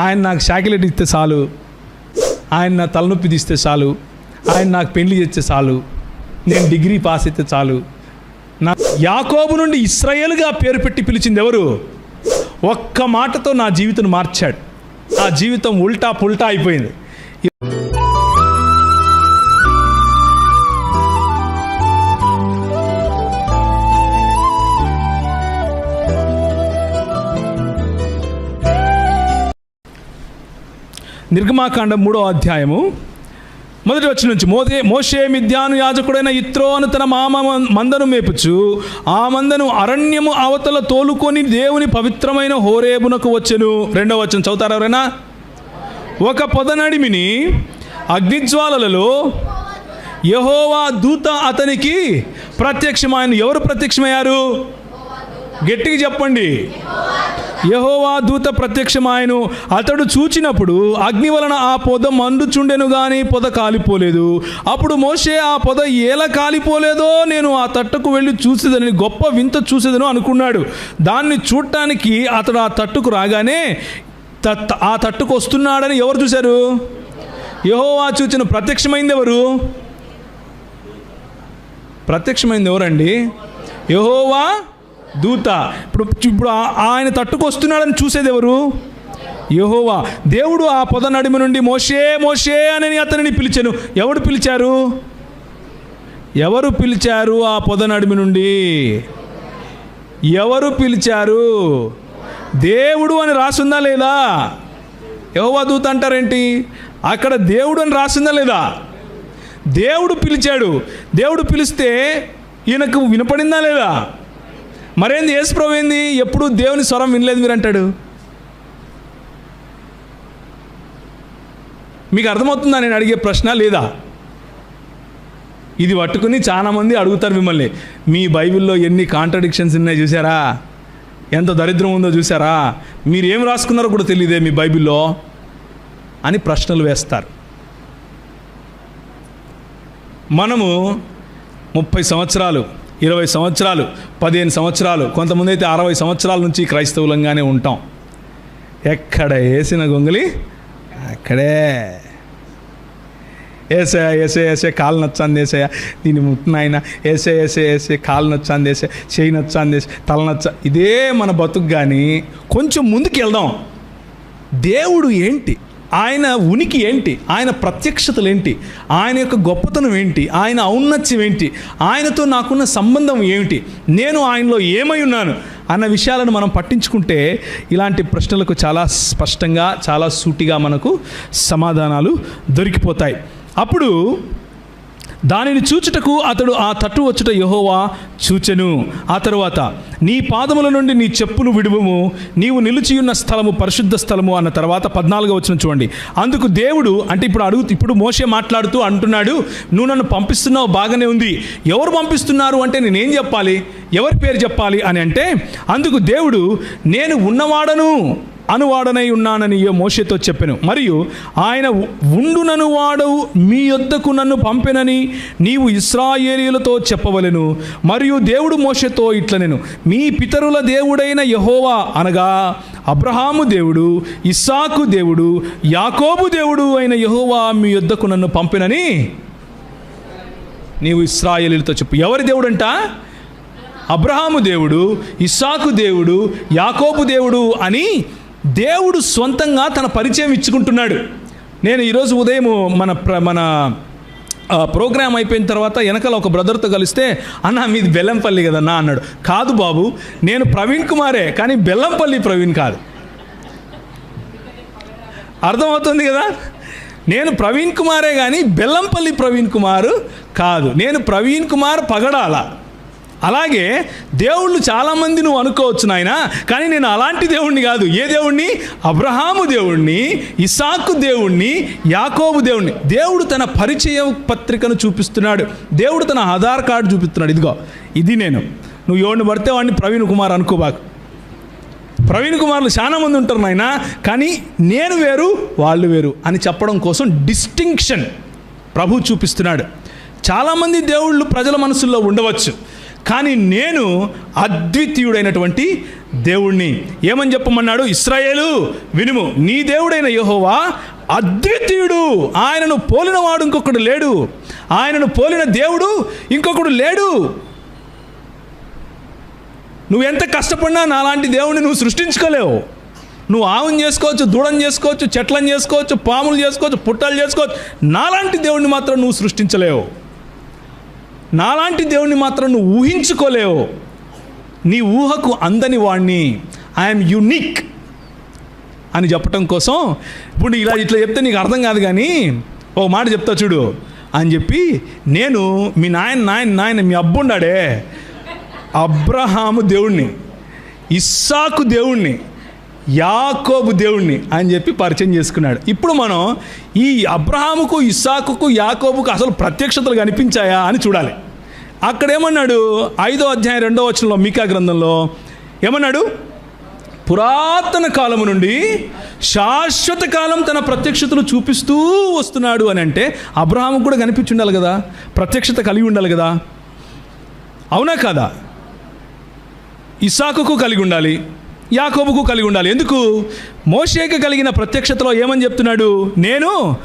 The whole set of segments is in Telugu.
ఆయన నాకు శాకిలెట్ ఇస్తే చాలు. ఆయన నా తలనొప్పి తీస్తే చాలు. ఆయన నాకు పెళ్ళి చేస్తే చాలు. నేను డిగ్రీ పాస్ అయితే చాలు. నా యాకోబు నుండి ఇస్రాయేల్గా పేరు పెట్టి పిలిచింది ఎవరు? ఒక్క మాటతో నా జీవితం మార్చాడు. నా జీవితం ఉల్టా పుల్టా అయిపోయింది. నిర్గమాకాండం మూడో అధ్యాయము. మొదటి వచ్చి నుంచి మోదే మోషే మిద్యాను యాజకుడైన ఇత్రో అను తన మామ మందను మేపుచు ఆ మందను అరణ్యము అవతల తోలుకొని దేవుని పవిత్రమైన హోరేబునకు వచ్చెను. రెండవ వచ్చిన చదువుతారు ఎవరైనా? ఒక పొదనడిమిని అగ్నిజ్వాలలలో యహోవా దూత అతనికి ప్రత్యక్షమైన ఎవరు ప్రత్యక్షమయ్యారు? గట్టిగా చెప్పండి. యహోవా దూత ప్రత్యక్షమాయను. అతడు చూచినప్పుడు అగ్ని వలన ఆ పొద మండుచుండెను గాని పొద కాలిపోలేదు. అప్పుడు మోషే ఆ పొద ఎలా కాలిపోలేదో నేను ఆ తట్టుకు వెళ్ళి చూసేదని గొప్ప వింత చూసేదను అనుకున్నాడు. దాన్ని చూడటానికి అతడు ఆ తట్టుకు రాగానే తత్ ఆ తట్టుకు వస్తున్నాడని ఎవరు చూశారు? యహోవా చూచిన ప్రత్యక్షమైంది ఎవరు ప్రత్యక్షమైంది ఎవరండి యహోవా దూత. ఇప్పుడు ఇప్పుడు ఆయన తట్టుకొస్తున్నాడని చూసేది ఎవరు? యహోవా. దేవుడు ఆ పొద నడిమి నుండి మోషే మోషే అని అతనిని పిలిచాను. ఎవడు పిలిచారు? ఎవరు పిలిచారు ఆ పొద నడిమి నుండి? ఎవరు పిలిచారు? దేవుడు అని రాసుందా లేదా? యహోవా దూత అంటారేంటి? అక్కడ దేవుడు అని రాసిందా లేదా? దేవుడు పిలిచాడు. దేవుడు పిలిస్తే ఈయనకు వినపడిందా లేదా? మరేంది యేసుప్రభు ఏంది? ఎప్పుడు దేవుని స్వరం వినలేదు మీరు అంటాడు మీకు అర్థమవుతుందా నేను అడిగే ప్రశ్న లేదా? ఇది పట్టుకుని చాలామంది అడుగుతారు మిమ్మల్ని. మీ బైబిల్లో ఎన్ని కాంట్రడిక్షన్స్ ఉన్నాయి చూసారా ఎంత దరిద్రం ఉందో చూసారా మీరు ఏం రాసుకున్నారో కూడా తెలియదే మీ బైబిల్లో అని ప్రశ్నలు వేస్తారు. మనము ముప్పై సంవత్సరాలు ఇరవై సంవత్సరాలు పదిహేను సంవత్సరాలు కొంతమంది అయితే అరవై సంవత్సరాల నుంచి క్రైస్తవులంగానే ఉంటాం. ఎక్కడ వేసిన గొంగలి అక్కడే. ఏసే ఏసే ఏసే కాలు నచ్చాను ఏసే దీని ముట్టినాయన. ఏసే ఏసే ఏసే కాలు నచ్చాను వేసే చేయి నచ్చాను ఏసే తల నచ్చ ఇదే మన బతుకు కానీ కొంచెం ముందుకు వెళ్దాం దేవుడు ఏంటి? ఆయన ఉనికి ఏంటి? ఆయన ప్రత్యక్షతలు ఏంటి? ఆయన యొక్క గొప్పతనం ఏంటి? ఆయన ఔన్నత్యం ఏంటి? ఆయనతో నాకున్న సంబంధం ఏమిటి? నేను ఆయనలో ఏమై ఉన్నాను? అన్న విషయాలను మనం పట్టించుకుంటే ఇలాంటి ప్రశ్నలకు చాలా స్పష్టంగా చాలా సూటిగా మనకు సమాధానాలు దొరికిపోతాయి. అప్పుడు దానిని చూచుటకు అతడు ఆ తట్టు వచ్చుట యహోవా చూచెను. ఆ తరువాత నీ పాదముల నుండి నీ చెప్పులు విడువము నీవు నిలిచియున్న స్థలము పరిశుద్ధ స్థలము అన్న తర్వాత పద్నాలుగో వచ్చిన చూడండి. అందుకు దేవుడు అంటే ఇప్పుడు అడుగు ఇప్పుడు మోసే మాట్లాడుతూ అంటున్నాడు నువ్వు నన్ను పంపిస్తున్నావు బాగానే ఉంది. ఎవరు పంపిస్తున్నారు అంటే నేనేం చెప్పాలి? ఎవరి పేరు చెప్పాలి? అని అంటే అందుకు దేవుడు నేను ఉన్నవాడను. అనువాడనై ఉన్నానని ఈ మోషేతో చెప్పెను. మరియు ఆయన ఉండునను వాడవు మీ యొద్దకు నన్ను పంపెనని నీవు ఇస్రాయేలీలతో చెప్పవలెను. మరియు దేవుడు మోషతో ఇట్లనెను మీ పితరుల దేవుడైన యహోవా అనగా అబ్రహాము దేవుడు ఇస్సాకు దేవుడు యాకోబు దేవుడు అయిన యహోవా మీ యొద్దకు నన్ను పంపెనని నీవు ఇస్రాయేలీలతో చెప్పు. ఎవరి దేవుడంట? అబ్రహాము దేవుడు ఇస్సాకు దేవుడు యాకోబు దేవుడు అని దేవుడు సొంతంగా తన పరిచయం ఇచ్చుకుంటున్నాడు. నేను ఈరోజు ఉదయం మన ప్ర మన ప్రోగ్రామ్ అయిపోయిన తర్వాత వెనకాల ఒక బ్రదర్తో కలిస్తే అన్న మీది బెల్లంపల్లి కదన్నా అన్నాడు. కాదు బాబు నేను ప్రవీణ్ కుమారే కానీ బెల్లంపల్లి ప్రవీణ్ కాదు. అర్థమవుతుంది కదా? నేను ప్రవీణ్ కుమారే కానీ బెల్లంపల్లి ప్రవీణ్ కుమార్ కాదు. నేను ప్రవీణ్ కుమార్ పగడాల. అలాగే దేవుళ్ళు చాలామంది నువ్వు అనుకోవచ్చు నాయన కానీ నేను అలాంటి దేవుణ్ణి కాదు. ఏ దేవుణ్ణి? అబ్రహాము దేవుణ్ణి ఇసాకు దేవుణ్ణి యాకోబు దేవుణ్ణి. దేవుడు తన పరిచయ పత్రికను చూపిస్తున్నాడు. దేవుడు తన ఆధార్ కార్డు చూపిస్తున్నాడు. ఇదిగో ఇది నేను. నువ్వు ఎవరిని పడితే వాడిని ప్రవీణ్ కుమార్ అనుకోబాకు. ప్రవీణ్ కుమార్లు చాలా మంది ఉంటారు నాయన కానీ నేను వేరు వాళ్ళు వేరు అని చెప్పడం కోసం డిస్టింక్షన్ ప్రభు చూపిస్తున్నాడు. చాలామంది దేవుళ్ళు ప్రజల మనసుల్లో ఉండవచ్చు. కానీ నేను అద్వితీయుడైనటువంటి దేవుణ్ణి. ఏమని చెప్పమన్నాడు? ఇస్రాయేలు వినుము నీ దేవుడైన యహోవా అద్వితీయుడు. ఆయనను పోలినవాడు ఇంకొకడు లేడు. ఆయనను పోలిన దేవుడు ఇంకొకడు లేడు. నువ్వు ఎంత కష్టపడినా నాలాంటి దేవుణ్ణి నువ్వు సృష్టించుకోలేవు. నువ్వు ఆవును చేసుకోవచ్చు దూడని చేసుకోవచ్చు చెట్లను చేసుకోవచ్చు పాములు చేసుకోవచ్చు పుట్టలు చేసుకోవచ్చు. నాలాంటి దేవుణ్ణి మాత్రం నువ్వు సృష్టించలేవు. నాలాంటి దేవుణ్ణి మాత్రం నువ్వు ఊహించుకోలేవు. నీ ఊహకు అందని వాణ్ణి. ఐఎమ్ యునిక్ అని చెప్పటం కోసం ఇప్పుడు ఇలా ఇట్లా చెప్తే నీకు అర్థం కాదు కానీ ఒక మాట చెప్తా చూడు. అని చెప్పి నేను మీ నాయన నాయన నాయన మీ అబ్బుండాడే. అబ్రహాము దేవుణ్ణి. ఇస్సాకు దేవుణ్ణి. యాకోబు దేవుణ్ణి అని చెప్పి పరిచయం చేసుకున్నాడు. ఇప్పుడు మనం ఈ అబ్రహాముకు ఇస్సాకుకు యాకోబుకు అసలు ప్రత్యక్షతలు కనిపించాయా అని చూడాలి. అక్కడేమన్నాడు? ఐదో అధ్యాయం రెండో వచనంలో మీకా గ్రంథంలో ఏమన్నాడు? పురాతన కాలము నుండి శాశ్వత కాలం తన ప్రత్యక్షతలు చూపిస్తూ వస్తున్నాడు అని అంటే అబ్రహాముకు కూడా కనిపించి ఉండాలి కదా. ప్రత్యక్షత కలిగి ఉండాలి కదా. అవునా కాదా? ఇసాకుకు కలిగి ఉండాలి. యాకోబుకు కలిగి ఉండాలి. ఎందుకు? మోషేకి కలిగిన ప్రత్యక్షతలో ఏమని చెప్తున్నాడు? నేను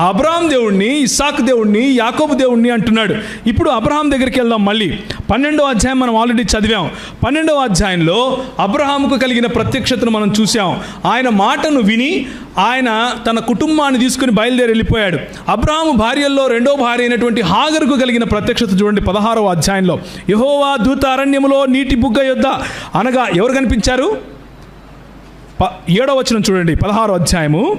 అబ్రాహం దేవుణ్ణి ఇసాక్ దేవుణ్ణి యాకోబు దేవుణ్ణి అంటున్నాడు. ఇప్పుడు అబ్రహాం దగ్గరికి వెళ్దాం మళ్ళీ. పన్నెండవ అధ్యాయం మనం ఆల్రెడీ చదివాం. పన్నెండవ అధ్యాయంలో అబ్రహాముకు కలిగిన ప్రత్యక్షతను మనం చూసాం ఆయన మాటను విని ఆయన తన కుటుంబాన్ని తీసుకుని బయలుదేరి వెళ్ళిపోయాడు. అబ్రహాము భార్యల్లో రెండో భార్య అయినటువంటి హాగర్కు కలిగిన ప్రత్యక్షత చూడండి పదహారవ అధ్యాయంలో. యహోవా దూత అరణ్యములో నీటి బుగ్గ యొద్ద అనగా ఎవరు కనిపించారు? ప ఏడవ వచనం చూడండి పదహారో అధ్యాయము.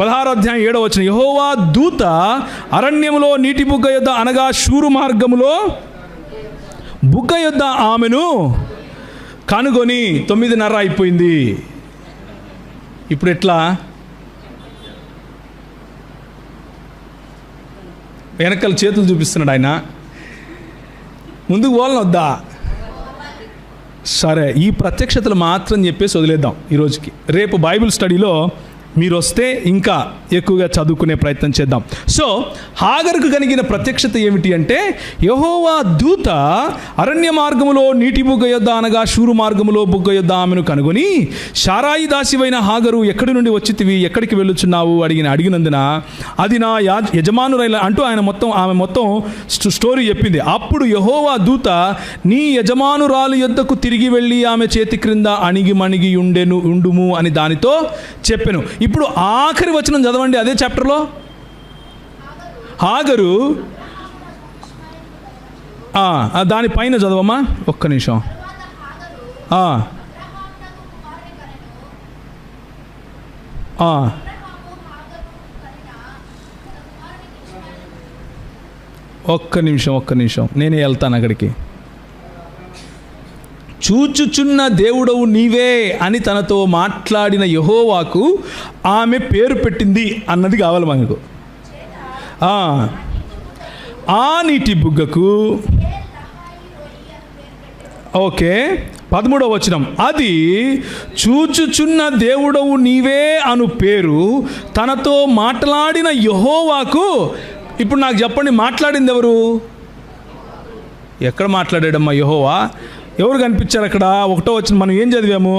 పదహారో అధ్యాయం ఏడవ వచ్చిన యహోవా దూత అరణ్యములో నీటి బుగ్గ యొద్ద అనగా శూరు మార్గములో బుగ్గ యొద్ద ఆమెను కనుగొని తొమ్మిదిన్నర అయిపోయింది. ఇప్పుడు ఎట్లా? వెనకల చేతులు చూపిస్తున్నాడు ఆయన. ముందుకు పోవాలని వద్దా? సరే ఈ ప్రత్యక్షతలు మాత్రం చెప్పేసి వదిలేద్దాం ఈరోజుకి రేపు బైబిల్ స్టడీలో మీరు వస్తే ఇంకా ఎక్కువగా చదువుకునే ప్రయత్నం చేద్దాం. సో హాగర్కు కలిగిన ప్రత్యక్షత ఏమిటి అంటే యహోవా దూత అరణ్య మార్గములో నీటి బుగ్గ యొద్ద అనగా శూరు మార్గములో బుగ్గ యొద్ద ఆమెను కనుగొని షారాయి దాసివైన హాగరు ఎక్కడి నుండి వచ్చితివి ఎక్కడికి వెళ్ళుచున్నావు అడిగిన అడిగినందున అది నా యా యజమానురైన అంటూ ఆయన మొత్తం ఆమె మొత్తం స్టోరీ చెప్పింది. అప్పుడు యహోవా దూత నీ యజమానురాలు యొద్దకు తిరిగి వెళ్ళి ఆమె చేతి క్రింద అణిగి మణిగి ఉండెను ఉండుము అని దానితో చెప్పెను. ఇప్పుడు ఆఖరి వచనం చదవండి అదే చాప్టర్లో ఆగరు. దానిపైన చదవమ్మా. ఒక్క నిమిషం. ఒక్క నిమిషం ఒక్క నిమిషం. నేనే వెళ్తాను అక్కడికి. చూచుచున్న దేవుడవు నీవే అని తనతో మాట్లాడిన యహోవాకు ఆమె పేరు పెట్టింది అన్నది కావాలి మనకు. ఆ. నీటి బుగ్గకు ఓకే పదమూడవ వచనం. అది చూచుచున్న దేవుడవు నీవే అను పేరు తనతో మాట్లాడిన యహోవాకు ఇప్పుడు నాకు చెప్పండి మాట్లాడింది ఎవరు? ఎక్కడ మాట్లాడాడమ్మా యహోవా? ఎవరు కనిపించారు అక్కడ? ఒకటో వచ్చిన మనం ఏం చదివాము?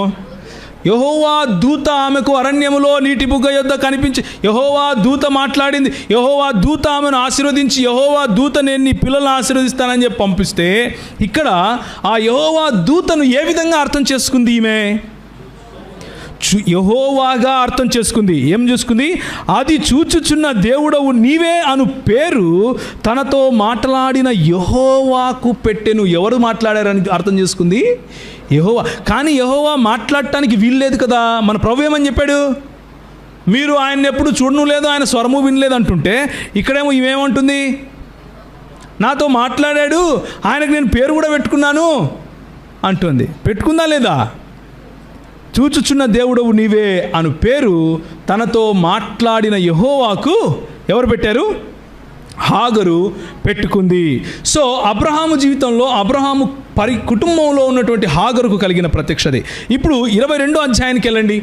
యహోవా దూత ఆమెకు అరణ్యములో నీటి బుగ్గ యొద్ద కనిపించి యహోవా దూత మాట్లాడింది యహోవా దూత ఆమెను ఆశీర్వదించి యహోవా దూత నేను నీ పిల్లలను ఆశీర్వదిస్తానని చెప్పి పంపిస్తే ఇక్కడ ఆ యహోవా దూతను ఏ విధంగా అర్థం చేసుకుంది ఈమె? చు- యహోవాగా అర్థం చేసుకుంది. ఏం చేసుకుంది? అది చూచుచున్న దేవుడవు నీవే అను పేరు తనతో మాట్లాడిన యహోవాకు పెట్టెను. ఎవరు మాట్లాడారని అర్థం చేసుకుంది? యహోవా. కానీ యహోవా మాట్లాడటానికి వీల్లేదు కదా. మన ప్రభు ఏమని చెప్పాడు? మీరు ఆయన ఎప్పుడు చూడను లేదు ఆయన స్వరము వినలేదు అంటుంటే ఇక్కడేమో ఇవేమంటుంది నాతో మాట్లాడాడు ఆయనకు నేను పేరు కూడా పెట్టుకున్నాను అంటుంది. పెట్టుకుందా లేదా? చూచుచున్న దేవుడవు నీవే అను పేరు తనతో మాట్లాడిన యహోవాకు ఎవరు పెట్టారు? హాగరు పెట్టుకుంది. సో అబ్రహాము జీవితంలో అబ్రహాము పరి కుటుంబంలో ఉన్నటువంటి హాగరుకు కలిగిన ప్రత్యక్షది ఇప్పుడు ఇరవై రెండో అధ్యాయానికి వెళ్ళండి.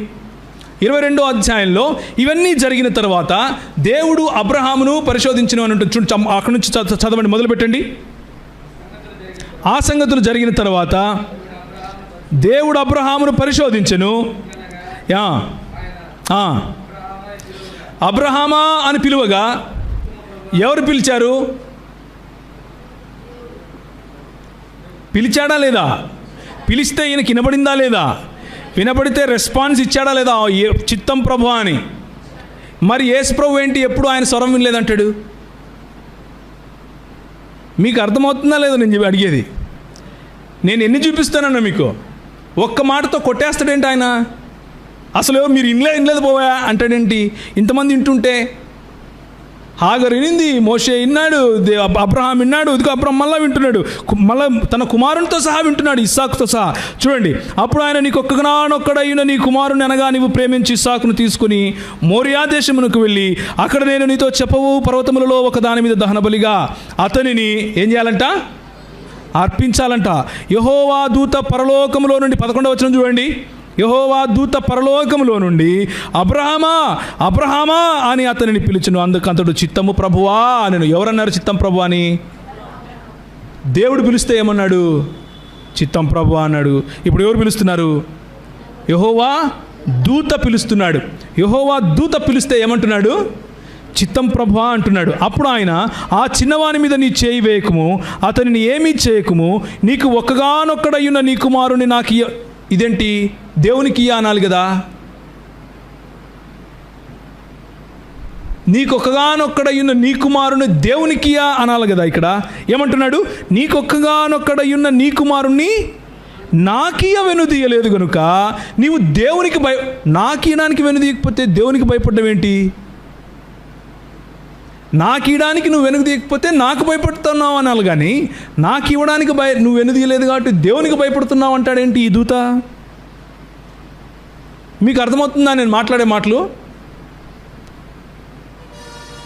ఇరవై రెండో అధ్యాయంలో ఇవన్నీ జరిగిన తర్వాత దేవుడు అబ్రహామును పరిశోధించిన అని అక్కడి నుంచి చదవండి మొదలు పెట్టండి ఆ సంగతులు జరిగిన తర్వాత దేవుడు అబ్రహామును పరిశోధించను. యా. అబ్రహామా అని పిలువగా ఎవరు పిలిచారు? పిలిచాడా లేదా? పిలిస్తే ఈయన వినబడిందా లేదా? వినబడితే రెస్పాన్స్ ఇచ్చాడా లేదా? చిత్తం ప్రభు అని. మరి యేసు ప్రభు ఏంటి? ఎప్పుడు ఆయన స్వరం వినలేదంటాడు? మీకు అర్థమవుతుందా లేదా నేను అడిగేది? నేను ఎన్ని చూపిస్తానన్నా మీకు? ఒక్క మాటతో కొట్టేస్తాడేంటి ఆయన? అసలు మీరు ఇన్లే ఇన్లేదు పోవా? అంటాడేంటి? ఇంతమంది వింటుంటే హాగర్ వినింది మోషే విన్నాడు అబ్రహాం విన్నాడు ఇదిగో అబ్రహం మళ్ళా వింటున్నాడు. మళ్ళా తన కుమారునితో సహా వింటున్నాడు ఇస్సాకుతో సహా. చూడండి అప్పుడు ఆయన నీకు ఒక్కగానొక్కడైన నీ కుమారుని అనగా నీవు ప్రేమించి ఇస్సాకును తీసుకుని మోరియా దేశమునకు వెళ్ళి అక్కడ నేను నీతో చెప్పవు పర్వతములలో ఒక దాని మీద దహనబలిగా. అతనిని ఏం చేయాలంట? అర్పించాలంట. యహోవా దూత పరలోకములో నుండి పదకొండవ వచ్చిన చూడండి. యహోవా దూత పరలోకములో నుండి అబ్రహమా అబ్రహమా అని అతనిని పిలుచును. అందుకు అతడు చిత్తము ప్రభువా నేను ఎవరన్నారు చిత్తం ప్రభు అని? దేవుడు పిలిస్తే ఏమన్నాడు? చిత్తం ప్రభు అన్నాడు. ఇప్పుడు ఎవరు పిలుస్తున్నారు? యహోవా దూత పిలుస్తున్నాడు. యహోవా దూత పిలిస్తే ఏమంటున్నాడు? చిత్తం ప్రభు అంటున్నాడు. అప్పుడు ఆయన ఆ చిన్నవాని మీద నీ చేయి వేయకము అతనిని ఏమీ చేయకము నీకు ఒక్కగానొక్కడయ్యున్న నీ కుమారుని నాకు ఇదేంటి? దేవునికి అనాలి కదా. నీకొక్కగానొక్కడయ్యున్న నీ కుమారుని దేవునికియా అనాలి కదా ఇక్కడ. ఏమంటున్నాడు? నీకొక్కగానొక్కడయ్యున్న నీ కుమారుణ్ణి నాకీయ వెనుదీయలేదు కనుక నీవు దేవునికి భయ నాకీయడానికి వెనుదీయకపోతే దేవునికి భయపడ్డం ఏంటి నాకు ఇవ్వడానికి నువ్వు వెనుక తీయకపోతే నాకు భయపడుతున్నావు అనాలి కానీ నాకు ఇవ్వడానికి భయ నువ్వు వెనుదీయలేదు కాబట్టి దేవునికి భయపడుతున్నావు అంటాడేంటి ఈ దూత? మీకు అర్థమవుతుందా నేను మాట్లాడే మాటలు?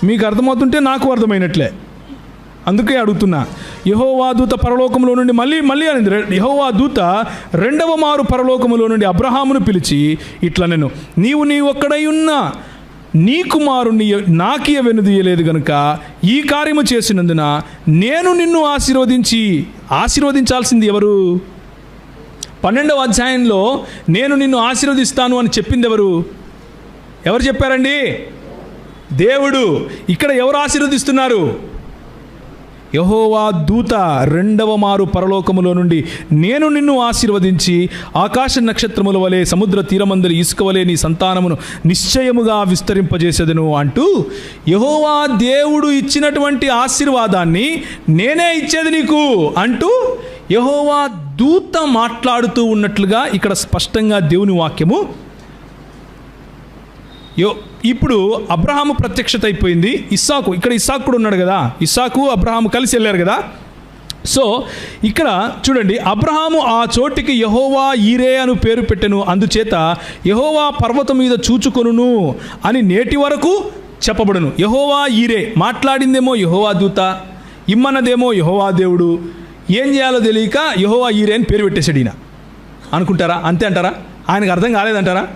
మీకు అర్థమవుతుంటే నాకు అర్థమైనట్లే. అందుకే అడుగుతున్నా. యహోవా దూత పరలోకంలో నుండి మళ్ళీ మళ్ళీ అనేది. యహోవా దూత రెండవ మారు పరలోకములో నుండి అబ్రహామును పిలిచి ఇట్లా నేను నీవు నీ ఒక్కడై ఉన్న. నీ కుమారుణ్ణి నాకియ వెనుదీయలేదు గనుక ఈ కార్యము చేసినందున నేను నిన్ను ఆశీర్వదించి ఆశీర్వదించాల్సింది ఎవరు? పన్నెండవ అధ్యాయంలో నేను నిన్ను ఆశీర్వదిస్తాను అని చెప్పింది ఎవరు? ఎవరు చెప్పారండి? దేవుడు. ఇక్కడ ఎవరు ఆశీర్వదిస్తున్నారు? యహోవా దూత రెండవ మారు పరలోకములో నుండి నేను నిన్ను ఆశీర్వదించి ఆకాశ నక్షత్రముల వలె సముద్ర తీరమందరి ఇసుక వలె నీ సంతానమును నిశ్చయముగా విస్తరింపజేసేదను అంటూ యహోవా దేవుడు ఇచ్చినటువంటి ఆశీర్వాదాన్ని నేనే ఇచ్చేది నీకు అంటూ యహోవా దూత మాట్లాడుతూ ఉన్నట్లుగా ఇక్కడ స్పష్టంగా దేవుని వాక్యము యో ఇప్పుడు అబ్రహాము ప్రత్యక్షత అయిపోయింది. ఇస్సాకు ఇక్కడ ఇస్సాకు కూడా ఉన్నాడు కదా. ఇస్సాకు అబ్రహాము కలిసి వెళ్ళారు కదా. సో ఇక్కడ చూడండి అబ్రహాము ఆ చోటికి యహోవా ఈరే అను పేరు పెట్టెను. అందుచేత యహోవా పర్వతం మీద చూచుకొనును అని నేటి వరకు చెప్పబడును. యహోవా ఈరే మాట్లాడిందేమో యహోవా దూత ఇమ్మన్నదేమో యహోవా దేవుడు. ఏం చేయాలో తెలియక యహోవా ఈరే అని పేరు పెట్టేశాడు ఈయన. అనుకుంటారా? అంతే అంటారా? ఆయనకు అర్థం కాలేదంటారా?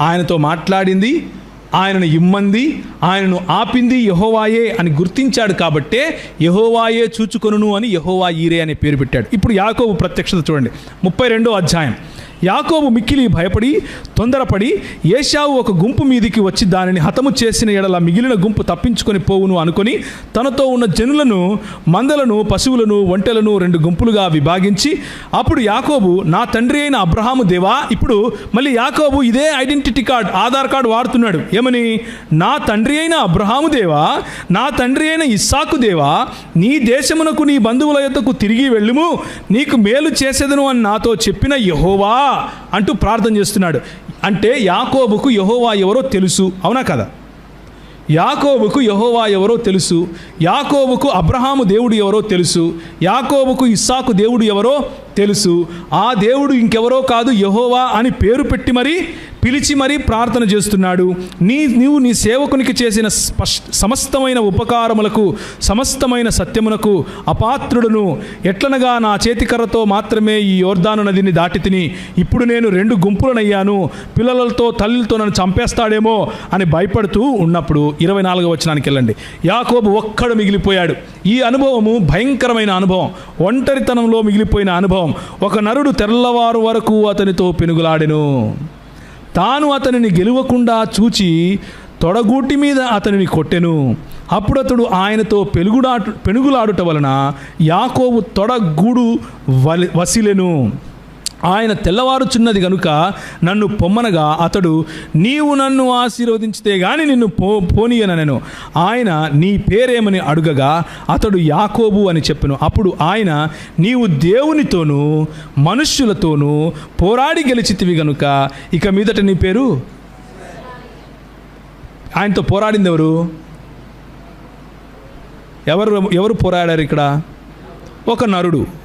ఆయనతో మాట్లాడింది ఆయనను ఇమ్మంది ఆయనను ఆపింది యహోవాయే అని గుర్తించాడు కాబట్టే యహోవాయే చూచుకొనును అని యహోవా ఈరే అనే పేరు పెట్టాడు. ఇప్పుడు యాకోబు ప్రత్యక్షత చూడండి. ముప్పై రెండో అధ్యాయం. యాకోబు మిక్కిలి భయపడి తొందరపడి ఏషావు ఒక గుంపు మీదికి వచ్చి దానిని హతము చేసిన ఎడల మిగిలిన గుంపు తప్పించుకొని పోవును అనుకొని తనతో ఉన్న జనులను మందలను పశువులను ఒంటెలను రెండు గుంపులుగా విభాగించి అప్పుడు యాకోబు నా తండ్రి అయిన అబ్రహాము దేవా ఇప్పుడు మళ్ళీ యాకోబు ఇదే ఐడెంటిటీ కార్డ్ ఆధార్ కార్డు వాడుతున్నాడు. ఏమని? నా తండ్రి అయిన అబ్రహాము దేవా నా తండ్రి అయిన ఇస్సాకు దేవా నీ దేశమునకు నీ బంధువుల యొద్దకు తిరిగి వెళ్ళుము నీకు మేలు చేసేదను అని నాతో చెప్పిన యహోవా. అంటూ ప్రార్థన చేస్తున్నాడు. అంటే యాకోబుకు యహోవా ఎవరో తెలుసు. అవునా కదా? యాకోబుకు యహోవా ఎవరో తెలుసు. యాకోబుకు అబ్రహాము దేవుడు ఎవరో తెలుసు. యాకోబుకు ఇస్సాకు దేవుడు ఎవరో తెలుసు. ఆ దేవుడు ఇంకెవరో కాదు యహోవా అని పేరు పెట్టి మరీ పిలిచి మరీ ప్రార్థన చేస్తున్నాడు. నీ నీవు నీ సేవకునికి చేసిన స్పష్ట సమస్తమైన ఉపకారములకు సమస్తమైన సత్యమునకు అపాత్రుడును. ఎట్లనగా నా చేతికర్రతో మాత్రమే ఈ యోర్ధాను నదిని దాటి తిని ఇప్పుడు నేను రెండు గుంపులనయ్యాను. పిల్లలతో తల్లితో నన్ను చంపేస్తాడేమో అని భయపడుతూ ఉన్నప్పుడు ఇరవై నాలుగో వచనానికి వెళ్ళండి. యాకోబు ఒక్కడు మిగిలిపోయాడు. ఈ అనుభవము భయంకరమైన అనుభవం. ఒంటరితనంలో మిగిలిపోయిన అనుభవం. ఒక నరుడు తెల్లవారు వరకు అతనితో పెనుగులాడెను. తాను అతనిని గెలవకుండా చూచి తొడగూటి మీద అతనిని కొట్టెను. అప్పుడు అతడు ఆయనతో పెనుగుడాటు పెనుగులాడుట వలన యాకోబు తొడగూడు వలి వసిలెను. ఆయన తెల్లవారుచున్నది గనుక నన్ను పొమ్మనగా అతడు నీవు నన్ను ఆశీర్వదించితే గాని నిన్ను పో పోనీయనను ఆయన నీ పేరేమని అడుగగా అతడు యాకోబు అని చెప్పను. అప్పుడు ఆయన నీవు దేవునితోనూ మనుష్యులతోనూ పోరాడి గెలిచితివి గనుక ఇక మీదట నీ పేరు? ఆయనతో పోరాడింది ఎవరు ఎవరు ఎవరు పోరాడారు ఇక్కడ? ఒక నరుడు.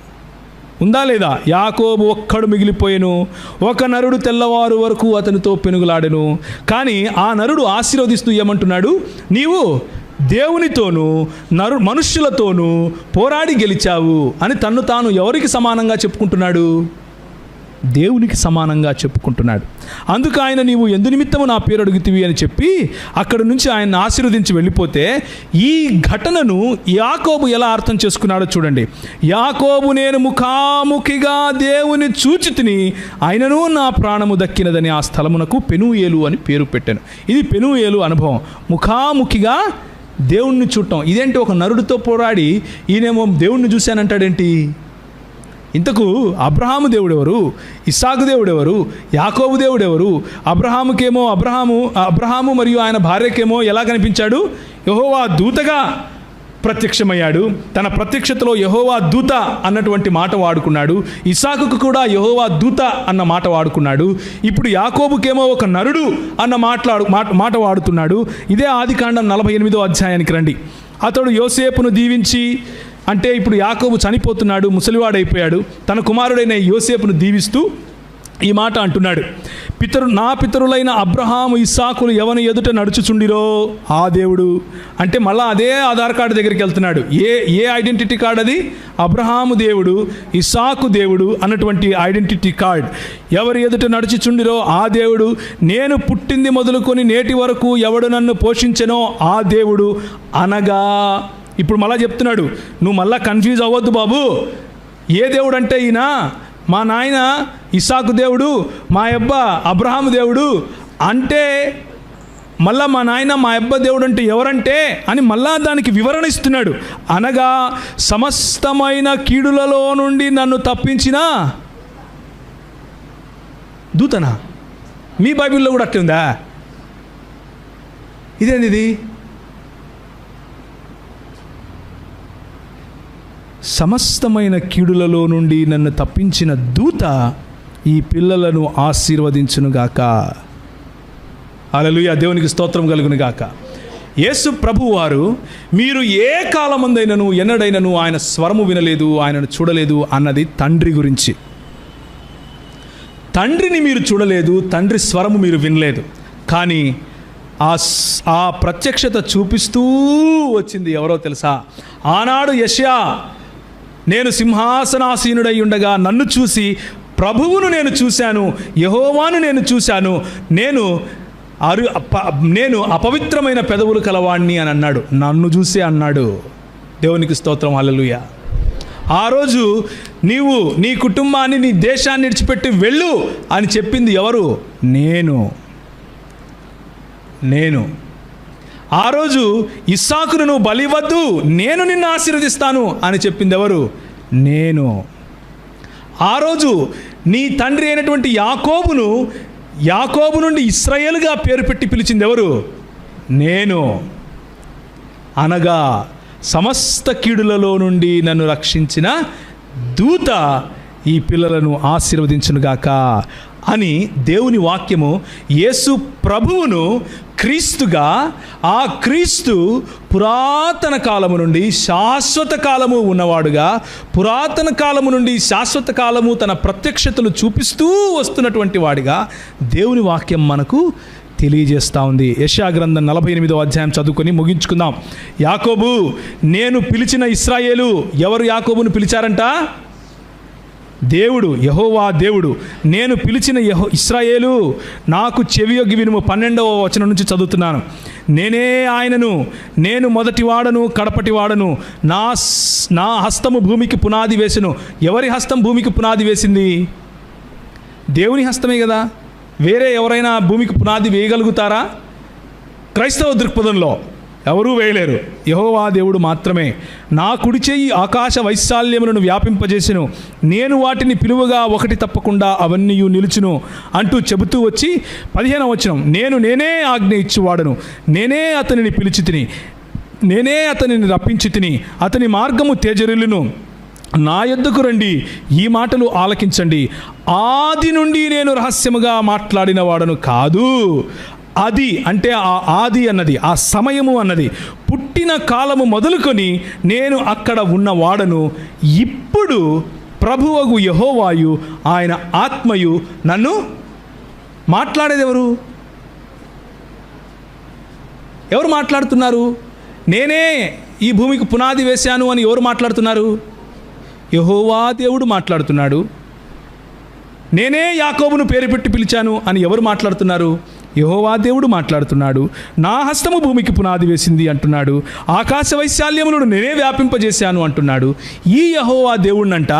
ఉందా లేదా? యాకోబు ఒక్కడు మిగిలిపోయెను. ఒక నరుడు తెల్లవారు వరకు అతనితో పెనుగులాడెను. కానీ ఆ నరుడు ఆశీర్వదిస్తూ ఏమంటున్నాడు? నీవు దేవునితోనూ నరు మనుష్యులతోనూ పోరాడి గెలిచావు అని తన్ను తాను ఎవరికి సమానంగా చెప్పుకుంటున్నాడు? దేవునికి సమానంగా చెప్పుకుంటున్నాడు. అందుకు ఆయన నీవు ఎందు నిమిత్తము నా పేరు అడుగుతివి అని చెప్పి అక్కడి నుంచి ఆయన ఆశీర్వదించి వెళ్ళిపోతే ఈ ఘటనను యాకోబు ఎలా అర్థం చేసుకున్నాడో చూడండి. యాకోబు నేను ముఖాముఖిగా దేవుని చూచి తిని ఆయనను నా ప్రాణము దక్కినదని ఆ స్థలమునకు పెనుయేలు అని పేరు పెట్టాను. ఇది పెనుయేలు అనుభవం. ముఖాముఖిగా దేవుణ్ణి చూడటం. ఇదేంటి ఒక నరుడితో పోరాడి ఈయనేమో దేవుణ్ణి చూశానంటాడేంటి? ఇంతకు అబ్రహాము దేవుడెవరు? ఇస్సాకు దేవుడెవరు? యాకోబు దేవుడెవరు? అబ్రహాముకేమో అబ్రహాము అబ్రహాము మరియు ఆయన భార్యకేమో ఎలా కనిపించాడు? యహోవా దూతగా ప్రత్యక్షమయ్యాడు. తన ప్రత్యక్షతలో యహోవా దూత అన్నటువంటి మాట వాడుకున్నాడు. ఇసాకుకు కూడా యహోవా దూత అన్న మాట వాడుకున్నాడు. ఇప్పుడు యాకోబుకేమో ఒక నరుడు అన్న మాట్లాడు మాట మాట వాడుతున్నాడు. ఇదే ఆదికాండం నలభై ఎనిమిదో అధ్యాయానికి రండి. అతడు యోసేపును దీవించి అంటే ఇప్పుడు యాకోబు చనిపోతున్నాడు ముసలివాడైపోయాడు. తన కుమారుడైన యోసేపును దీవిస్తూ ఈ మాట అంటున్నాడు. పితరు నా పితరులైన అబ్రహాము ఇస్సాకులు ఎవని ఎదుట నడుచుచుండిరో? ఆ దేవుడు. అంటే మళ్ళీ అదే ఆధార్ కార్డు దగ్గరికి వెళ్తున్నాడు. ఏ ఏ ఐడెంటిటీ కార్డ్ అది? అబ్రహాము దేవుడు ఇస్సాకు దేవుడు అన్నటువంటి ఐడెంటిటీ కార్డ్. ఎవరి ఎదుట నడుచుచుండిరో ఆ దేవుడు. నేను పుట్టింది మొదలుకొని నేటి వరకు ఎవడు నన్ను పోషించెనో ఆ దేవుడు అనగా ఇప్పుడు మళ్ళా చెప్తున్నాడు నువ్వు మళ్ళా కన్ఫ్యూజ్ అవ్వద్దు బాబు. ఏ దేవుడు అంటే ఈయన? మా నాయన ఇసాకు దేవుడు మా అబ్బ అబ్రహాము దేవుడు. అంటే మళ్ళా మా నాయన మా అబ్బ దేవుడు అంటే ఎవరంటే? అని మళ్ళా దానికి వివరణ ఇస్తున్నాడు. అనగా సమస్తమైన కీడులలో నుండి నన్ను తప్పించిన దూతనా? మీ బైబిల్లో కూడా అట్లుందా? ఇదేంది ఇది? సమస్తమైన కీడులలో నుండి నన్ను తప్పించిన దూత ఈ పిల్లలను ఆశీర్వదించునుగాక. అలలుయ దేవునికి స్తోత్రం కలుగునుగాక. యేసు ప్రభు వారు మీరు ఏ కాలమందైనను ఎన్నడైనను ఆయన స్వరము వినలేదు ఆయనను చూడలేదు అన్నది తండ్రి గురించి. తండ్రిని మీరు చూడలేదు తండ్రి స్వరము మీరు వినలేదు. కానీ ఆ స్- ఆ ప్రత్యక్షత చూపిస్తూ వచ్చింది ఎవరో తెలుసా? ఆనాడు యష్యా నేను సింహాసనాసీనుడై ఉండగా నన్ను చూసి ప్రభువును నేను చూశాను యహోవాను నేను చూశాను నేను అరు నేను అపవిత్రమైన పెదవులు కలవాణ్ణి అని అన్నాడు. నన్ను చూసే అన్నాడు. దేవునికి స్తోత్రం. హల్లెలూయా. ఆ రోజు నీవు నీ కుటుంబాన్ని నీ దేశాన్ని విడిచిపెట్టి వెళ్ళు అని చెప్పింది ఎవరు? నేను. నేను. ఆ రోజు ఇస్సాకును నువ్వు బలివద్దు నేను నిన్ను ఆశీర్వదిస్తాను అని చెప్పింది ఎవరు నేను. ఆ రోజు నీ తండ్రి అయినటువంటి యాకోబును యాకోబు నుండి ఇస్రాయేల్గా పేరు పెట్టి పిలిచింది ఎవరు నేను. అనగా సమస్త కీడులలో నుండి నన్ను రక్షించిన దూత ఈ పిల్లలను ఆశీర్వదించునుగాక అని దేవుని వాక్యము యేసు ప్రభువును క్రీస్తుగా ఆ క్రీస్తు పురాతన కాలము నుండి శాశ్వత కాలము ఉన్నవాడుగా పురాతన కాలము నుండి శాశ్వత కాలము తన ప్రత్యక్షతలు చూపిస్తూ వస్తున్నటువంటి వాడిగా దేవుని వాక్యం మనకు తెలియజేస్తూ ఉంది. యశాగ్రంథం నలభై ఎనిమిదో అధ్యాయం చదువుకొని ముగించుకుందాం. యాకోబు నేను పిలిచిన ఇస్రాయేలు ఎవరు యాకోబును పిలిచారంట? దేవుడు యహోవా దేవుడు నేను పిలిచిన యహో ఇస్రాయేలు నాకు చెవియొగ్గి వినుము పన్నెండవ వచనం నుంచి చదువుతున్నాను. నేనే ఆయనను నేను మొదటి వాడను కడపటి వాడను నా నా హస్తము భూమికి పునాది వేసెను. ఎవరి హస్తం భూమికి పునాది వేసింది? దేవుని హస్తమే కదా. వేరే ఎవరైనా భూమికి పునాది వేయగలుగుతారా? క్రైస్తవ దృక్పథంలో. ఎవరూ వేయలేరు. యహోవా దేవుడు మాత్రమే. నా కుడి చేయి ఆకాశ వైశాల్యములను వ్యాపింపజేసెను. నేను వాటిని పిలువగా ఒకటి తప్పకుండా అవన్నీ నిలుచును అంటూ చెబుతూ వచ్చి పదిహేనవ వచనం. నేను నేనే ఆజ్ఞ ఇచ్చువాడను. నేనే అతనిని పిలిచి తిని నేనే అతనిని రప్పించి తిని అతని మార్గము తేజరులను నా ఎద్దుకు రండి ఈ మాటలు ఆలకించండి. ఆది నుండి నేను రహస్యముగా మాట్లాడిన వాడను కాదు. అది అంటే ఆ ఆది అన్నది ఆ సమయము అన్నది. పుట్టిన కాలము మొదలుకొని నేను అక్కడ ఉన్నవాడను ఇప్పుడు ప్రభువగు యహోవాయు ఆయన ఆత్మయు నన్ను మాట్లాడేది ఎవరు ఎవరు మాట్లాడుతున్నారు? నేనే ఈ భూమికి పునాది వేశాను అని ఎవరు మాట్లాడుతున్నారు? యహోవా దేవుడు మాట్లాడుతున్నాడు. నేనే యాకోబును పేరు పెట్టి పిలిచాను అని ఎవరు మాట్లాడుతున్నారు? యహోవా దేవుడు మాట్లాడుతున్నాడు. నా హస్తము భూమికి పునాది వేసింది అంటున్నాడు. ఆకాశ వైశాల్యములను నేనే వ్యాపింపజేశాను అంటున్నాడు. ఈ యహోవా దేవుడినంట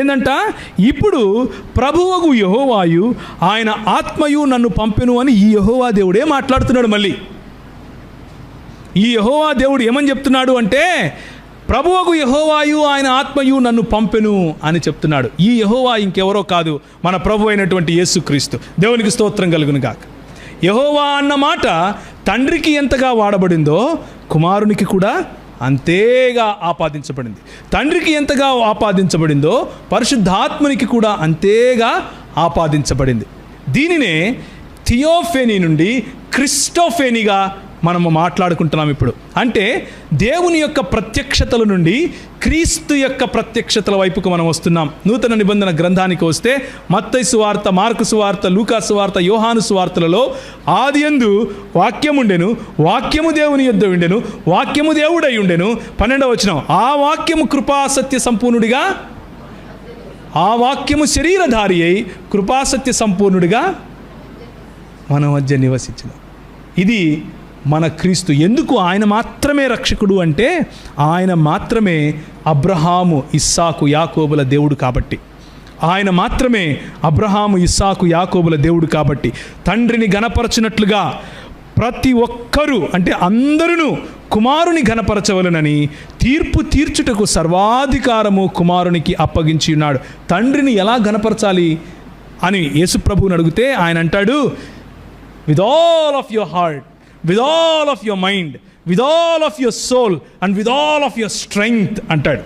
ఏందంట? ఇప్పుడు ప్రభువగు యహోవాయు ఆయన ఆత్మయు నన్ను పంపెను అని ఈ యహోవా దేవుడే మాట్లాడుతున్నాడు మళ్ళీ. ఈ యహోవా దేవుడు ఏమని చెప్తున్నాడు అంటే ప్రభువకు యహోవాయు ఆయన ఆత్మయు నన్ను పంపెను అని చెప్తున్నాడు. ఈ యహోవా ఇంకెవరో కాదు మన ప్రభు అయినటువంటి యేసుక్రీస్తు. దేవునికి స్తోత్రం కలుగును గాక యహోవా అన్న మాట తండ్రికి ఎంతగా వాడబడిందో కుమారునికి కూడా అంతేగా ఆపాదించబడింది. తండ్రికి ఎంతగా ఆపాదించబడిందో పరిశుద్ధాత్మనికి కూడా అంతేగా ఆపాదించబడింది. దీనినే థియోఫెనీ నుండి క్రిస్టోఫెనీగా మనము మాట్లాడుకుంటున్నాం ఇప్పుడు. అంటే దేవుని యొక్క ప్రత్యక్షతల నుండి క్రీస్తు యొక్క ప్రత్యక్షతల వైపుకు మనం వస్తున్నాం. నూతన నిబంధన గ్రంథానికి వస్తే మత్తైసు వార్త మార్కు సువార్త లూకా వార్త యోహాను సువార్తలలో ఆది యందు వాక్యముండెను వాక్యము దేవుని యొద్ద ఉండెను వాక్యము దేవుడై ఉండెను. పన్నెండవ వచనం ఆ వాక్యము కృపాసత్య సంపూర్ణుడిగా ఆ వాక్యము శరీరధారి అయి కృపాసత్య సంపూర్ణుడిగా మన మధ్య నివసించిన. ఇది మన క్రీస్తు ఎందుకు ఆయన మాత్రమే రక్షకుడు అంటే ఆయన మాత్రమే అబ్రహాము ఇస్సాకు యాకోబుల దేవుడు కాబట్టి. ఆయన మాత్రమే అబ్రహాము ఇస్సాకు యాకోబుల దేవుడు కాబట్టి. తండ్రిని గణపరచినట్లుగా ప్రతి ఒక్కరూ అంటే అందరూ కుమారుని ఘనపరచవలనని తీర్పు తీర్చుటకు సర్వాధికారము కుమారునికి అప్పగించి ఉన్నాడు. తండ్రిని ఎలా ఘనపరచాలి అని యేసుప్రభువుని అడిగితే ఆయన అంటాడు with all of your heart with all of your mind with all of your soul and with all of your strength అంటాడు.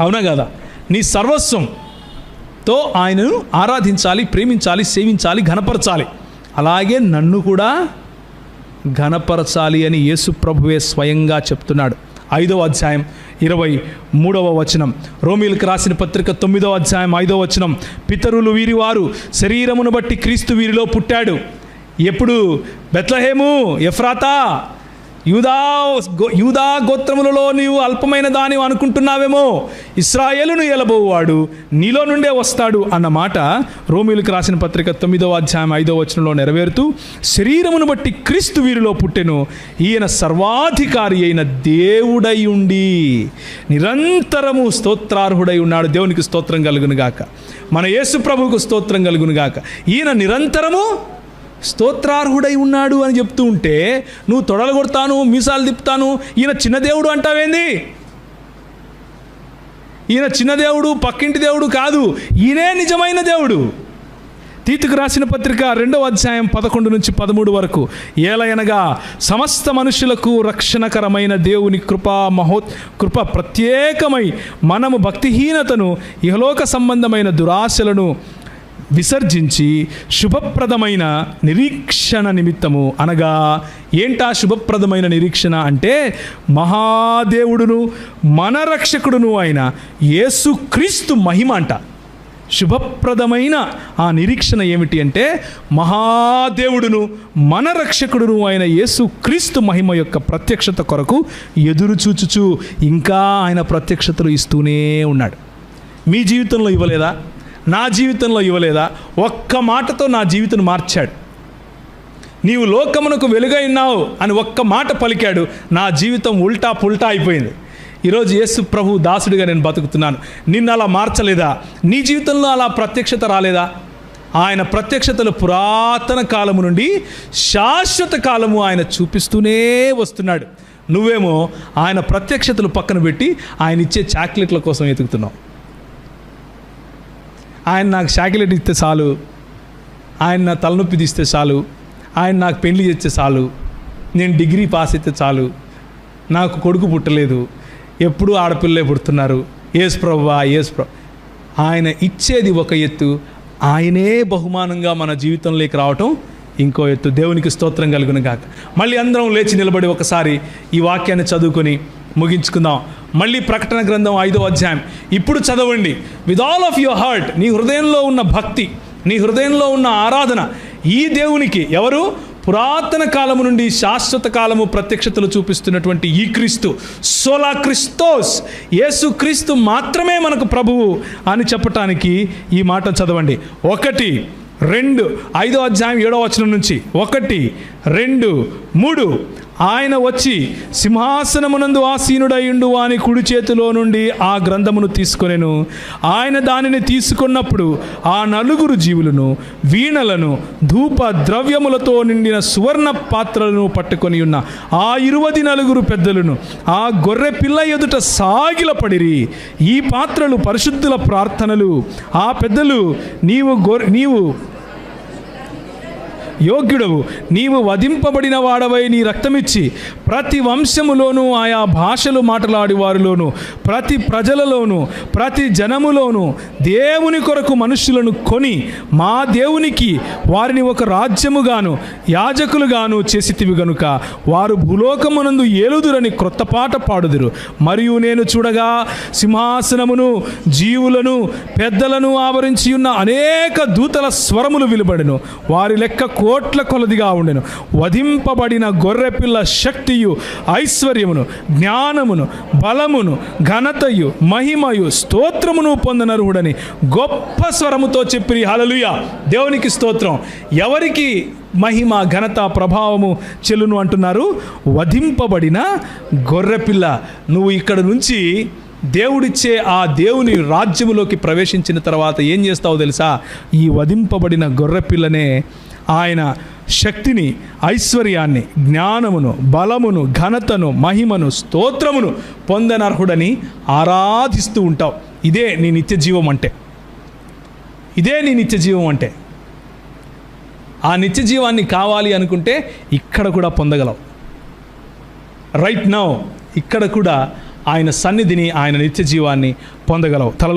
అవునా కదా? నీ సర్వస్వంతో ఆయనను ఆరాధించాలి ప్రేమించాలి సేవించాలి ఘనపరచాలి. అలాగే నన్ను కూడా ఘనపరచాలి అని యేసు ప్రభువే స్వయంగా చెప్తున్నాడు. ఐదవ అధ్యాయం ఇరవై మూడవ వచనం. రోమిలకు రాసిన పత్రిక తొమ్మిదవ అధ్యాయం ఐదవ వచనం. పితరులు వీరివారు శరీరమును బట్టి క్రీస్తు వీరిలో పుట్టాడు. ఎప్పుడు? బెత్లహేము ఎఫ్రాతా యూదా గో- యూదా గోత్రములలో నీవు అల్పమైన దాని అనుకుంటున్నావేమో? ఇస్రాయేలును ఎలబోవాడు నీలో నుండే వస్తాడు అన్న మాట రోమిలకు రాసిన పత్రిక తొమ్మిదవ అధ్యాయం ఐదవ వచనంలో నెరవేరుతూ శరీరమును బట్టి క్రీస్తు వీరిలో పుట్టెను. ఈయన సర్వాధికారి అయిన దేవుడై ఉండి నిరంతరము స్తోత్రార్హుడై ఉన్నాడు. దేవునికి స్తోత్రం కలుగునుగాక. మన యేసు ప్రభువుకు స్తోత్రం కలుగునుగాక. ఈయన నిరంతరము స్తోత్రార్హుడై ఉన్నాడు అని చెప్తూ ఉంటే నువ్వు తొడలు కొడతాను మీసాలు తిప్పుతాను ఈయన చిన్న దేవుడు అంటావేంది? ఈయన చిన్న దేవుడు పక్కింటి దేవుడు కాదు ఈయనే నిజమైన దేవుడు. తీతుకు రాసిన పత్రిక రెండవ అధ్యాయం పదకొండు నుంచి పదమూడు వరకు ఏలయనగా సమస్త మనుషులకు రక్షణకరమైన దేవుని కృపా మహో కృప ప్రత్యేకమై మనము భక్తిహీనతను ఇహలోక సంబంధమైన దురాశలను విసర్జించి శుభప్రదమైన నిరీక్షణ నిమిత్తము అనగా ఏంటా శుభప్రదమైన నిరీక్షణ అంటే మహాదేవుడును మన రక్షకుడును అయిన యేసుక్రీస్తు మహిమ అంట. శుభప్రదమైన ఆ నిరీక్షణ ఏమిటి అంటే మహాదేవుడును మన రక్షకుడును అయిన యేసు క్రీస్తు మహిమ యొక్క ప్రత్యక్షత కొరకు ఎదురు చూచుచు ఇంకా ఆయన ప్రత్యక్షతలు ఇస్తూనే ఉన్నాడు. మీ జీవితంలో ఇవ్వలేదా? నా జీవితంలో ఇవ్వలేదా? ఒక్క మాటతో నా జీవితం మార్చాడు. నీవు లోకమునకు వెలుగై ఉన్నావు అని ఒక్క మాట పలికాడు. నా జీవితం ఉల్టా పుల్టా అయిపోయింది. ఈరోజు యేసు ప్రభు దాసుడిగా నేను బతుకుతున్నాను. నిన్ను అలా మార్చలేదా? నీ జీవితంలో అలా ప్రత్యక్షత రాలేదా? ఆయన ప్రత్యక్షతలు పురాతన కాలము నుండి శాశ్వత కాలము ఆయన చూపిస్తూనే వస్తున్నాడు. నువ్వేమో ఆయన ప్రత్యక్షతలు పక్కన పెట్టి ఆయన ఇచ్చే చాక్లెట్ల కోసం వెతుకుతున్నావు ఆయన నాకు చాకిలెట్ ఇస్తే చాలు. ఆయన నా తలనొప్పి తీస్తే చాలు. ఆయన నాకు పెళ్ళి చేస్తే చాలు. నేను డిగ్రీ పాస్ అయితే చాలు. నాకు కొడుకు పుట్టలేదు. ఎప్పుడూ ఆడపిల్లలే పుడుతున్నారు. ఏసు ప్రభువా ఏసు ప్రభు ఆయన ఇచ్చేది ఒక ఎత్తు. ఆయనే బహుమానంగా మన జీవితంలోకి రావటం ఇంకో ఎత్తు. దేవునికి స్తోత్రం కలుగును కాక మళ్ళీ అందరం లేచి నిలబడి ఒకసారి ఈ వాక్యాన్ని చదువుకొని ముగించుకుందాం. మళ్ళీ ప్రకటన గ్రంథం ఐదో అధ్యాయం. ఇప్పుడు చదవండి. With all of your heart నీ హృదయంలో ఉన్న భక్తి నీ హృదయంలో ఉన్న ఆరాధన ఈ దేవునికి ఎవరు? పురాతన కాలము నుండి శాశ్వత కాలము ప్రత్యక్షతలు చూపిస్తున్నటువంటి ఈ క్రీస్తు. సోలా క్రిస్తోస్ యేసు క్రీస్తు మాత్రమే మనకు ప్రభువు అని చెప్పటానికి ఈ మాట చదవండి. ఒకటి రెండు ఐదో అధ్యాయం ఏడో వచనం నుంచి. ఒకటి రెండు మూడు ఆయన వచ్చి సింహాసనమునందు ఆసీనుడయుండు వాని కుడి చేతిలో నుండి ఆ గ్రంథమును తీసుకొనెను. ఆయన దానిని తీసుకున్నప్పుడు ఆ నలుగురు జీవులను వీణలను ధూప ద్రవ్యములతో నిండిన సువర్ణ పాత్రలను పట్టుకొని ఉన్న ఆ ఇరువది నలుగురు పెద్దలను ఆ గొర్రె పిల్ల ఎదుట సాగిలపడిరి. ఈ పాత్రలు పరిశుద్ధుల ప్రార్థనలు. ఆ పెద్దలు నీవు గొర్రె నీవు యోగ్యుడవు. నీవు వధింపబడిన వాడవై నీ రక్తమిచ్చి ప్రతి వంశములోనూ ఆయా భాషలు మాట్లాడి వారిలోను ప్రతి ప్రజలలోను ప్రతి జనములోను దేవుని కొరకు మనుషులను కొని మా దేవునికి వారిని ఒక రాజ్యముగాను యాజకులుగాను చేసితివి గనుక వారు భూలోకమునందు ఏలుదురని క్రొత్త పాట పాడుదురు. మరియు నేను చూడగా సింహాసనమును జీవులను పెద్దలను ఆవరించి ఉన్న అనేక దూతల స్వరములు విలుబడెను. వారి లెక్క కో కోట్ల కొలదిగా ఉండెను. వధింపబడిన గొర్రెపిల్ల శక్తియు ఐశ్వర్యమును జ్ఞానమును బలమును ఘనతయు మహిమయు స్తోత్రమును పొందనరుడని గొప్ప స్వరముతో చెప్పి హలలుయ దేవునికి స్తోత్రం. ఎవరికి మహిమ ఘనత ప్రభావము చెల్లును అంటున్నారు? వధింపబడిన గొర్రెపిల్ల. నువ్వు ఇక్కడ నుంచి దేవుడిచ్చే ఆ దేవుని రాజ్యములోకి ప్రవేశించిన తర్వాత ఏం చేస్తావో తెలుసా? ఈ వధింపబడిన గొర్రెపిల్లనే ఆయన శక్తిని ఐశ్వర్యాన్ని జ్ఞానమును బలమును ఘనతను మహిమను స్తోత్రమును పొందనర్హుడని ఆరాధిస్తూ ఉంటావు. ఇదే నీ నిత్య జీవం అంటే. ఇదే నీ నిత్య జీవం అంటే. ఆ నిత్య జీవాన్ని కావాలి అనుకుంటే ఇక్కడ కూడా పొందగలవు. రైట్ నౌ ఇక్కడ కూడా ఆయన సన్నిధిని ఆయన నిత్య జీవాన్ని పొందగలవు. తల